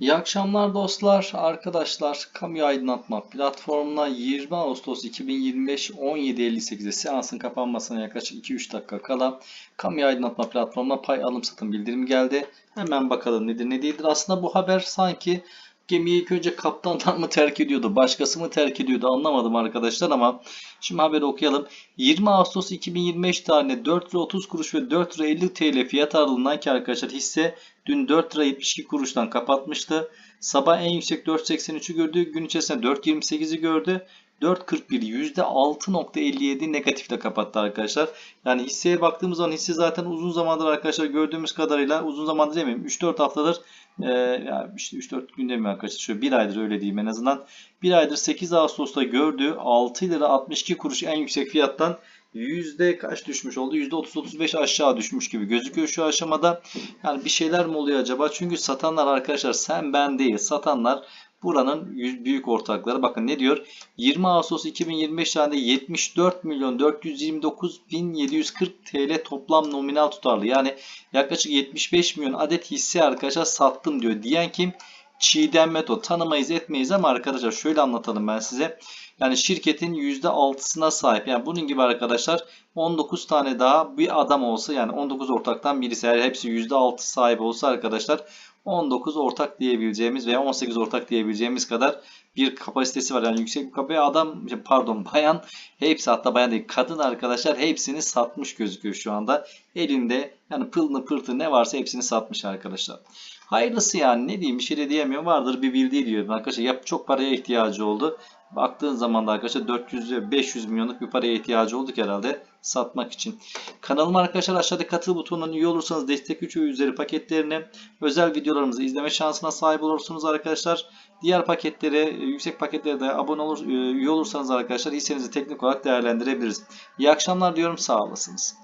İyi akşamlar dostlar, arkadaşlar. Kamu aydınlatma platformuna 20 Ağustos 2025 17.58'de seansın kapanmasına yaklaşık 2-3 dakika kala kamu aydınlatma platformuna pay alım satım bildirimi geldi. Hemen bakalım nedir ne değildir. Aslında bu haber sanki gemiyi ilk önce kaptanlar mı terk ediyordu, başkası mı terk ediyordu anlamadım arkadaşlar ama şimdi haberi okuyalım. 20 Ağustos 2025 tarihinde 4 lira 30 kuruş ve 4 lira 50 TL fiyat aralığından ki arkadaşlar hisse dün 4 lira 72 kuruştan kapatmıştı. Sabah en yüksek 4.83'ü gördü. Gün içerisinde 4.28'i gördü. 4.41 %6.57 negatifle kapattı arkadaşlar. Yani hisseye baktığımız zaman hisse zaten uzun zamandır arkadaşlar gördüğümüz kadarıyla uzun zamandır demeyeyim 3-4 haftadır e, ya işte 3-4 gün demeyeyim arkadaşlar şöyle 1 aydır öyle diyeyim en azından. 1 aydır 8 Ağustos'ta gördüğü 6 lira 62 kuruş en yüksek fiyattan yüzde kaç düşmüş oldu? Yüzde 30-35 aşağı düşmüş gibi gözüküyor şu aşamada. Yani bir şeyler mi oluyor acaba? Çünkü satanlar arkadaşlar sen ben değil satanlar buranın büyük ortakları. Bakın ne diyor? 20 Ağustos 2025 tarihinde 74 milyon 429 bin 740 TL toplam nominal tutarlı. Yani yaklaşık 75 milyon adet hisse arkadaşlar sattım diyor. Diyen kim? Çiğdem Meto. Tanımayız etmeyiz ama arkadaşlar şöyle anlatalım ben size. Yani şirketin %6'sına sahip. Yani bunun gibi arkadaşlar 19 tane daha bir adam olsa yani 19 ortaktan birisi eğer hepsi %6 sahibi olsa arkadaşlar 19 ortak diyebileceğimiz veya 18 ortak diyebileceğimiz kadar bir kapasitesi var. Yani yüksek bir kapasite adam pardon bayan hepsi hatta bayan değil kadın arkadaşlar hepsini satmış gözüküyor şu anda. Elinde yani pılını pırtı ne varsa hepsini satmış arkadaşlar. Hayırlısı yani ne diyeyim bir şey de diyemiyorum vardır bir bildiği diyorum arkadaşlar yap çok paraya ihtiyacı oldu. Baktığın zaman da arkadaşlar 400 ve 500 milyonluk bir paraya ihtiyacı olduk herhalde satmak için. Kanalıma arkadaşlar aşağıdaki katıl butonundan üye olursanız destek 3 üzeri paketlerini özel videolarımızı izleme şansına sahip olursunuz arkadaşlar. Diğer paketlere, yüksek paketlere de abone olur, üye olursanız arkadaşlar hissenizi teknik olarak değerlendirebiliriz. İyi akşamlar diyorum sağ olasınız.